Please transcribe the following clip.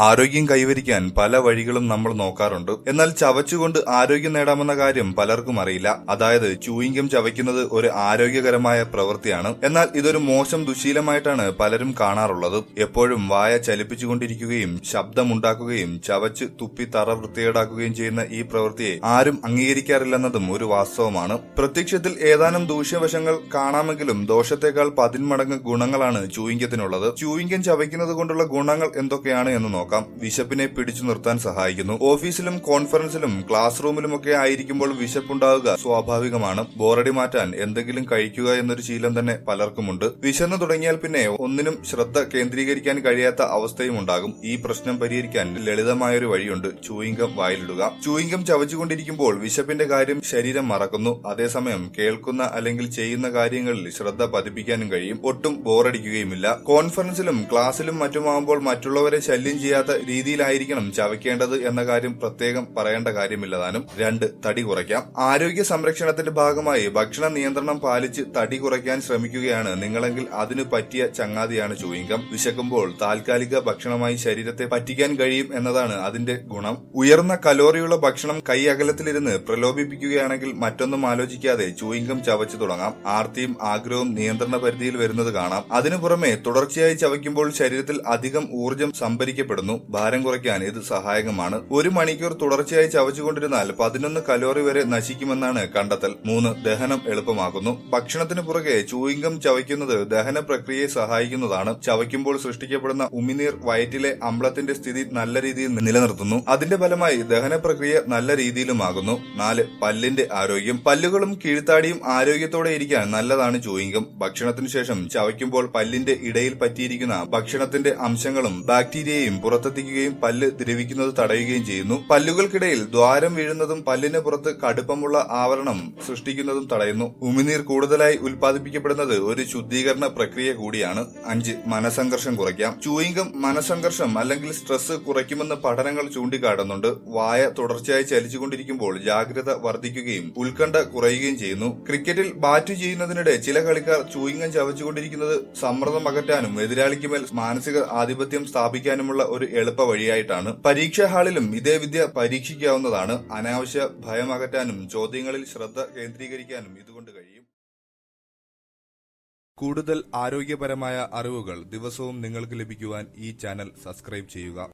ആരോഗ്യം കൈവരിക്കാൻ പല വഴികളും നമ്മൾ നോക്കാറുണ്ട്. എന്നാൽ ചവച്ചുകൊണ്ട് ആരോഗ്യം നേടാമെന്ന കാര്യം പലർക്കും അറിയില്ല. അതായത് ചൂയിങ്കം ചവയ്ക്കുന്നത് ഒരു ആരോഗ്യകരമായ പ്രവൃത്തിയാണ്. എന്നാൽ ഇതൊരു മോശം ദുശീലമായിട്ടാണ് പലരും കാണാറുള്ളത്. എപ്പോഴും വായ ചലിപ്പിച്ചുകൊണ്ടിരിക്കുകയും ശബ്ദമുണ്ടാക്കുകയും ചവച്ച് തുപ്പി തറ വൃത്തികേടാക്കുകയും ചെയ്യുന്ന ഈ പ്രവൃത്തിയെ ആരും അംഗീകരിക്കാറില്ലെന്നതും ഒരു വാസ്തവമാണ്. പ്രത്യക്ഷത്തിൽ ഏതാനും ദൂഷ്യവശങ്ങൾ കാണാമെങ്കിലും ദോഷത്തെക്കാൾ പതിന്മടങ്ങ് ഗുണങ്ങളാണ് ചൂയിങ്കത്തിനുള്ളത് ചൂയിങ്കം ചവയ്ക്കുന്നത് കൊണ്ടുള്ള ഗുണങ്ങൾ എന്തൊക്കെയാണ് എന്ന് നോക്കാം. വിശപ്പിനെ പിടിച്ചു നിർത്താൻ സഹായിക്കുന്നു. ഓഫീസിലും കോൺഫറൻസിലും ക്ലാസ് റൂമിലുമൊക്കെ ആയിരിക്കുമ്പോൾ വിശപ്പുണ്ടാവുക സ്വാഭാവികമാണ്. ബോറടി മാറ്റാൻ എന്തെങ്കിലും കഴിക്കുക എന്നൊരു ശീലം തന്നെ പലർക്കുമുണ്ട്. വിശന്നു തുടങ്ങിയാൽ പിന്നെ ഒന്നിനും ശ്രദ്ധ കേന്ദ്രീകരിക്കാൻ കഴിയാത്ത അവസ്ഥയും ഉണ്ടാകും. ഈ പ്രശ്നം പരിഹരിക്കാൻ ലളിതമായൊരു വഴിയുണ്ട്. ചൂയിങ്കം വായിലിടുക. ചൂയിങ്കം ചവച്ചുകൊണ്ടിരിക്കുമ്പോൾ വിശപ്പിന്റെ കാര്യം ശരീരം മറക്കുന്നു. അതേസമയം കേൾക്കുന്ന അല്ലെങ്കിൽ ചെയ്യുന്ന കാര്യങ്ങളിൽ ശ്രദ്ധ പതിപ്പിക്കാനും കഴിയും. ഒട്ടും ബോറടിക്കുകയുമില്ല. കോൺഫറൻസിലും ക്ലാസ്സിലും മറ്റുമാകുമ്പോൾ മറ്റുള്ളവരെ ശല്യം ചെയ്യാത്ത രീതിയിലായിരിക്കണം ചവയ്ക്കേണ്ടത് എന്ന കാര്യം പ്രത്യേകം പറയേണ്ട കാര്യമില്ലതാനും രണ്ട് തടി കുറയ്ക്കാം. ആരോഗ്യ സംരക്ഷണത്തിന്റെ ഭാഗമായി ഭക്ഷണ നിയന്ത്രണം പാലിച്ച് തടി കുറയ്ക്കാൻ ശ്രമിക്കുകയാണ്. നിങ്ങളെങ്കിൽ അതിനു പറ്റിയ ചങ്ങാതിയാണ് ചൂയിങ്കം. വിശക്കുമ്പോൾ താൽക്കാലിക ഭക്ഷണമായി ശരീരത്തെ പറ്റിക്കാൻ കഴിയും എന്നതാണ് അതിന്റെ ഗുണം. ഉയർന്ന കലോറിയുള്ള ഭക്ഷണം കൈ അകലത്തിലിരുന്ന് പ്രലോഭിപ്പിക്കുകയാണെങ്കിൽ മറ്റൊന്നും ആലോചിക്കാതെ ചൂയിങ്കം ചവച്ചു തുടങ്ങാം. ആർത്തിയും ആഗ്രഹവും നിയന്ത്രണ പരിധിയിൽ വരുന്നത് കാണാം. അതിനു പുറമെ തുടർച്ചയായി ചവയ്ക്കുമ്പോൾ ശരീരത്തിൽ അധികം ഊർജം സംഭരിക്കപ്പെടുന്നു. ഭാരം കുറയ്ക്കാൻ ഇത് സഹായകമാണ്. ഒരു മണിക്കൂർ തുടർച്ചയായി ചവച്ചുകൊണ്ടിരുന്നാൽ പതിനൊന്ന് കലോറി വരെ നശിക്കുമെന്നാണ് കണ്ടെത്തൽ. മൂന്ന് ദഹനം എളുപ്പമാക്കുന്നു. ഭക്ഷണത്തിന് പുറകെ ചൂയിങ്കം ചവയ്ക്കുന്നത് ദഹന പ്രക്രിയയെ സഹായിക്കുന്നതാണ്. ചവയ്ക്കുമ്പോൾ സൃഷ്ടിക്കപ്പെടുന്ന ഉമിനീർ വയറ്റിലെ അമ്ലത്തിന്റെ സ്ഥിതി നല്ല രീതിയിൽ നിലനിർത്തുന്നു. അതിന്റെ ഫലമായി ദഹന പ്രക്രിയ നല്ല രീതിയിലുമാകുന്നു. നാല് പല്ലിന്റെ ആരോഗ്യം. പല്ലുകളും കീഴ്ത്താടിയും ആരോഗ്യത്തോടെ ഇരിക്കാൻ നല്ലതാണ് ചൂയിങ്കം ഭക്ഷണത്തിന് ശേഷം ചവയ്ക്കുമ്പോൾ പല്ലിന്റെ ഇടയിൽ പറ്റിയിരിക്കുന്ന ഭക്ഷണത്തിന്റെ അംശങ്ങളും ബാക്ടീരിയയും പുറത്തെത്തിക്കുകയും പല്ല് ദ്രവിക്കുന്നത് തടയുകയും ചെയ്യുന്നു. പല്ലുകൾക്കിടയിൽ ദ്വാരം വീഴുന്നതും പല്ലിന് പുറത്ത് കടുപ്പമുള്ള ആവരണം സൃഷ്ടിക്കുന്നതും തടയുന്നു. ഉമിനീർ കൂടുതലായി ഉൽപ്പാദിപ്പിക്കപ്പെടുന്നത് ഒരു ശുദ്ധീകരണ പ്രക്രിയ കൂടിയാണ്. അഞ്ച് മനസംഘർഷം കുറയ്ക്കാം. ചൂയിങ്കം മനസംഘർഷം അല്ലെങ്കിൽ സ്ട്രെസ് കുറയ്ക്കുമെന്ന് പഠനങ്ങൾ ചൂണ്ടിക്കാട്ടുന്നുണ്ട്. വായ തുടർച്ചയായി ചലിച്ചുകൊണ്ടിരിക്കുമ്പോൾ ജാഗ്രത വർദ്ധിക്കുകയും ഉത്കണ്ഠ കുറയുകയും ചെയ്യുന്നു. ക്രിക്കറ്റിൽ ബാറ്റ് ചെയ്യുന്നതിനിടെ ചില കളിക്കാർ ചൂയിങ്കം ചവച്ചുകൊണ്ടിരിക്കുന്നത് സമ്മർദ്ദം അകറ്റാനും എതിരാളിക്ക് മേൽ മാനസിക ആധിപത്യം സ്ഥാപിക്കാനുമുള്ള ഒരു എളുപ്പ വഴിയായിട്ടാണ് പരീക്ഷാ ഹാളിലും ഇതേ വിദ്യ പരീക്ഷിക്കാവുന്നതാണ്. അനാവശ്യ ഭയമകറ്റാനും ചോദ്യങ്ങളിൽ ശ്രദ്ധ കേന്ദ്രീകരിക്കാനും ഇതുകൊണ്ട് കഴിയും. കൂടുതൽ ആരോഗ്യപരമായ അറിവുകൾ ദിവസവും നിങ്ങൾക്ക് ലഭിക്കുവാൻ ഈ ചാനൽ സബ്സ്ക്രൈബ് ചെയ്യുക.